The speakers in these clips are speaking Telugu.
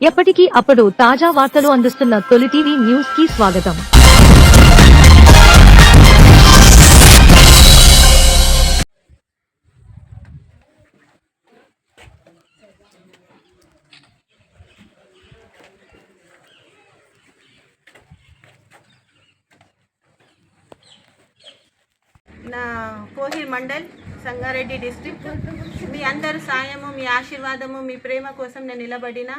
ఎప్పటికీ అప్పుడు తాజా వార్తలు అందిస్తున్న తొలి టీవీ న్యూస్కి స్వాగతం. నా కోహిర్ మండల్ సంగారెడ్డి డిస్ట్రిక్ట్. మీ అందరు సాయము మీ ఆశీర్వాదము మీ ప్రేమ కోసం నేను నిలబడిన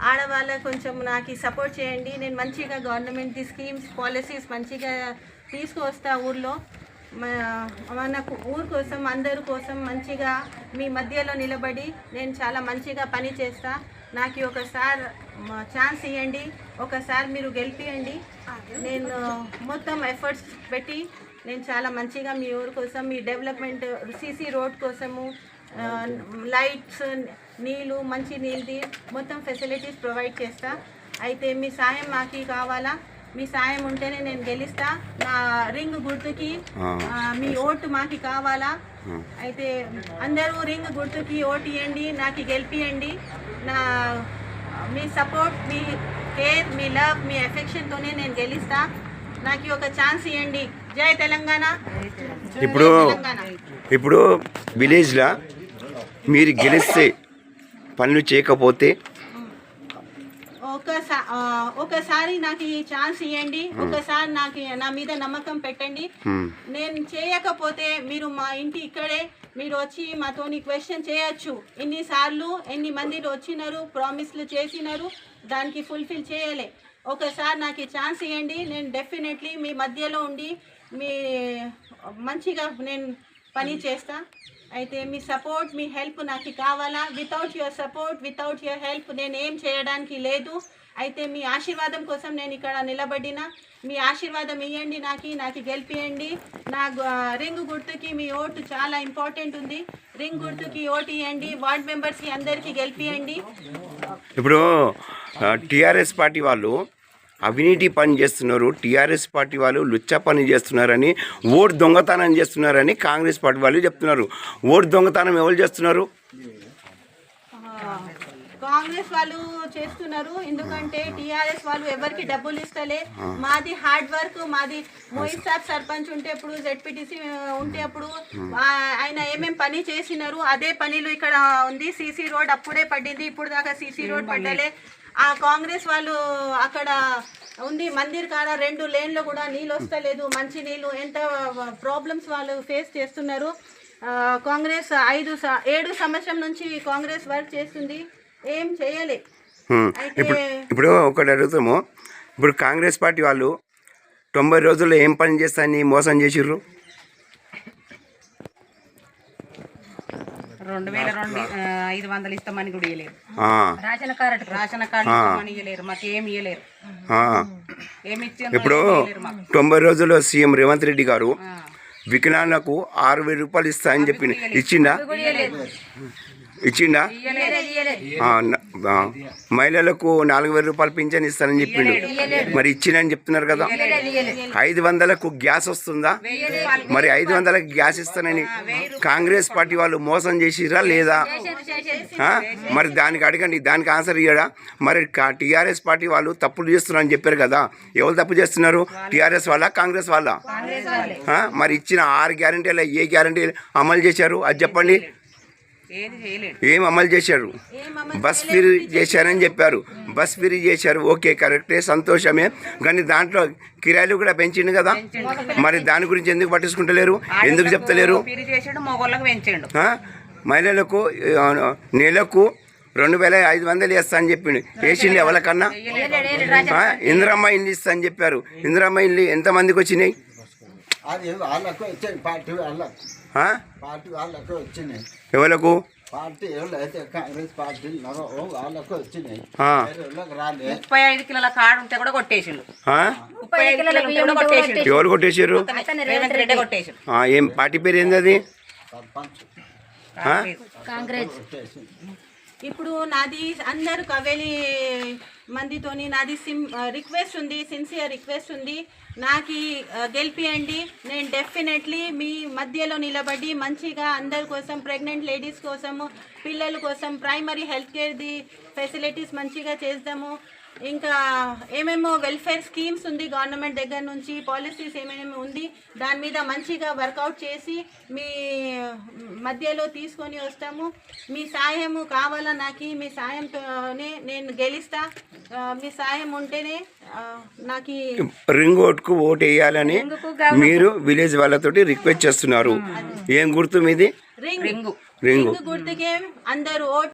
ఆడవాళ్ళ కొంచెం నాకు సపోర్ట్ చేయండి. నేను మంచిగా గవర్నమెంట్ స్కీమ్స్ పాలసీస్ మంచిగా తీసుకొస్తా ఊర్లో. మ- మనకు ఊరు కోసం అందరి కోసం మంచిగా మీ మధ్యలో నిలబడి నేను చాలా మంచిగా పని చేస్తా. నాకు ఒకసారి ఛాన్స్ ఇవ్వండి ఒకసారి మీరు గెలిపియండి. నేను మొత్తం ఎఫర్ట్స్ పెట్టి నేను చాలా మంచిగా మీ ఊరు కోసం మీ డెవలప్మెంట్ సీసీ రోడ్ కోసము లైట్స్ నీళ్ళు మంచి నీళ్ళది మొత్తం ఫెసిలిటీస్ ప్రొవైడ్ చేస్తా. అయితే మీ సాయం మాకు కావాలా? మీ సాయం ఉంటేనే నేను గెలుస్తా. నా రింగ్ గుర్తుకి ఆ, మీ ఓటు మాకు కావాలా? అయితే అందరూ రింగ్ గుర్తుకి ఓటు ఇవ్వండి నాకు గెలిపియండి నా మీ సపోర్ట్ మీ కేర్ మీ లవ్ మీ ఎఫెక్షన్తోనే నేను గెలుస్తా. నాకు ఒక ఛాన్స్ ఇవ్వండి జై తెలంగాణ. ఇప్పుడు ఇప్పుడు విలేజ్లో మీరు గెలిస్తే పనులు చేయకపోతే? ఒకసారి ఒకసారి నాకు ఈ ఛాన్స్ ఇవ్వండి ఒకసారి నాకు నా మీద నమ్మకం పెట్టండి. నేను చేయకపోతే మీరు మా ఇంటి ఇక్కడే మీరు వచ్చి మాతోని క్వశ్చన్ చేయొచ్చు. ఎన్నిసార్లు ఎన్ని మంది వచ్చినారు ప్రామిస్లు చేసినారు దానికి ఫుల్ఫిల్ చేయలే. ఒకసారి నాకు ఈ ఛాన్స్ ఇవ్వండి నేను డెఫినెట్లీ మీ మధ్యలో ఉండి మీ మంచిగా నేను పని చేస్తా. అయితే మీ సపోర్ట్ మీ హెల్ప్ నాకు కావాలా? Without your support without your help నేను ఏం చేయడానికి లేదు. అయితే మీ ఆశీర్వాదం కోసం నేను ఇక్కడ నిలబడిన. మీ ఆశీర్వాదం ఇవ్వండి నాకు నాకు గెలిపియండి. నా రింగ్ గుర్తుకి మీ ఓటు చాలా ఇంపార్టెంట్ ఉంది. రింగ్ గుర్తుకి ఓటు ఇవ్వండి వార్డ్ మెంబర్స్కి అందరికీ గెలిపియండి. ఇప్పుడు టీఆర్ఎస్ పార్టీ వాళ్ళు అవినీతి పని చేస్తున్నారు. టీఆర్ఎస్ పార్టీ వాళ్ళు లుచ్చ పని చేస్తున్నారని ఓటు దొంగతనం చేస్తున్నారని కాంగ్రెస్ పార్టీ వాళ్ళు చెప్తున్నారు. ఓటు దొంగతనం ఎవరు చేస్తున్నారు? కాంగ్రెస్ వాళ్ళు చేస్తున్నారు. ఎందుకంటే టిఆర్ఎస్ వాళ్ళు ఎవరికి డబ్బులు ఇస్తలే. మాది హార్డ్ వర్క్ మాది మోహిత్ సాబ్ సర్పంచ్ ఉంటే అప్పుడు జెడ్పీటీసీ ఉంటే అప్పుడు ఆయన ఏమేం పని చేసినారు అదే పనిలు ఇక్కడ ఉంది. సీసీ రోడ్ అప్పుడే పడింది ఇప్పుడు దాకా సీసీ రోడ్ పడ్డలే. ఆ కాంగ్రెస్ వాళ్ళు అక్కడ ఉంది మందిర్ కాడ రెండు లేన్లు కూడా నీళ్ళు వస్తలేదు మంచి నీళ్ళు. ఎంత ప్రాబ్లమ్స్ వాళ్ళు ఫేస్ చేస్తున్నారు. కాంగ్రెస్ ఐదు ఏడు సంవత్సరం నుంచి కాంగ్రెస్ వర్క్ చేస్తుంది. ఏం చేయలే. ఇప్పుడు ఇప్పుడు ఒకటి అడుగుతాము. ఇప్పుడు కాంగ్రెస్ పార్టీ వాళ్ళు తొంభై రోజుల్లో ఏం పని చేస్తారని మోసం చేసిర్రు? రెండు వేల రెండు ఆ, ఐదు వందలు ఇస్తామని కూడా ఇవ్వలేరు కార్డు. రేషన్ కార్డు ఇస్తామని ఇవ్వలేరు మాకు ఏమి ఇవ్వలేరు. ఏమి ఇప్పుడు తొంభై రోజుల్లో సీఎం రేవంత్ రెడ్డి గారు వికలాంగులకు ఆరు వేల రూపాయలు ఇస్తా అని చెప్పి ఇచ్చిండా? ఇచ్చిండా? మహిళలకు నాలుగు వేల రూపాయలు పింఛన్ ఇస్తానని చెప్పిండు. మరి ఇచ్చిందని చెప్తున్నారు కదా. ఐదు వందలకు గ్యాస్ వస్తుందా? మరి ఐదు వందలకు గ్యాస్ ఇస్తానని కాంగ్రెస్ పార్టీ వాళ్ళు మోసం చేసిరా లేదా? మరి దానికి అడగండి దానికి ఆన్సర్ ఇయ్యడా? మరి టీఆర్ఎస్ పార్టీ వాళ్ళు తప్పులు చేస్తున్నారని చెప్పారు కదా. ఎవరు తప్పు చేస్తున్నారు? టీఆర్ఎస్ వాళ్ళ కాంగ్రెస్ వాళ్ళ? మరి ఇచ్చిన ఆరు గ్యారంటీలు ఏ గ్యారంటీ అమలు చేశారు? అది చెప్పండి. ఏం అమలు చేశారు? బస్ ఫ్రీ చేశారని చెప్పారు. బస్ ఫ్రీ చేశారు. ఓకే కరెక్టే సంతోషమే. కానీ దాంట్లో కిరాయిలు కూడా పెంచిండు కదా? మరి దాని గురించి ఎందుకు పట్టించుకుంటలేరు? ఎందుకు చెప్తలేరు? మహిళలకు నెలకు రెండు వేల ఐదు వందలు వేస్తా అని చెప్పిండు. వేసిండు ఎవరికన్నా? ఇందిరమ్మ ఇల్లు ఇస్తా అని చెప్పారు. ఇందిరమ్మ ఇల్లు ఎంతమందికి వచ్చినాయి? అది వాళ్ళకు వచ్చాయి పార్టీ వాళ్ళకు? పార్టీ వాళ్ళకు వచ్చినాయి ఎవలకు? పార్టీ ఎవరైతే కాంగ్రెస్ పార్టీ వాళ్ళకు వచ్చినాయి ముప్పై ఐదు కిలోల కాడు ఉంటే కూడా కొట్టేసిండు? ముప్పై ఐదు కిలోల ఉంటే కూడా కొట్టేసిండు. ఎవరు రేవంత్ రెడ్డి కొట్టేసిండు. ఆ, ఏం పార్టీ పేరు ఏంది అది? వచ్చేసి ఇప్పుడు నాది అందరు కవేలి మందితోని నాది సిమ్ రిక్వెస్ట్ ఉంది సిన్సియర్ రిక్వెస్ట్ ఉంది. నాకు గెలిపియండి. నేను డెఫినెట్లీ మీ మధ్యలో నిలబడి మంచిగా అందరి కోసం ప్రెగ్నెంట్ లేడీస్ కోసము పిల్లల కోసం ప్రైమరీ హెల్త్ కేర్ది ఫెసిలిటీస్ మంచిగా చేద్దాము. ఇంకా ఏమేమో వెల్ఫేర్ స్కీమ్స్ ఉంది గవర్నమెంట్ దగ్గర నుంచి పాలసీస్ ఏమేమి ఉంది దాని మీద మంచిగా వర్కౌట్ చేసి మీ మధ్యలో తీసుకొని వస్తాము. మీ సాయము కావాలా నాకు మీ సాయంతోనే నేను గెలుస్తా. మీ సాయం ఉంటేనే నాకు రింగ్ ఓట్కు ఓటు వేయాలని మీరు విలేజ్ వాళ్ళతోటి రిక్వెస్ట్ చేస్తున్నారు. ఏం గుర్తు మీది? రింగ్. రింగు. రింగు. రింగ్ గుర్తుకే అందరూ ఓట్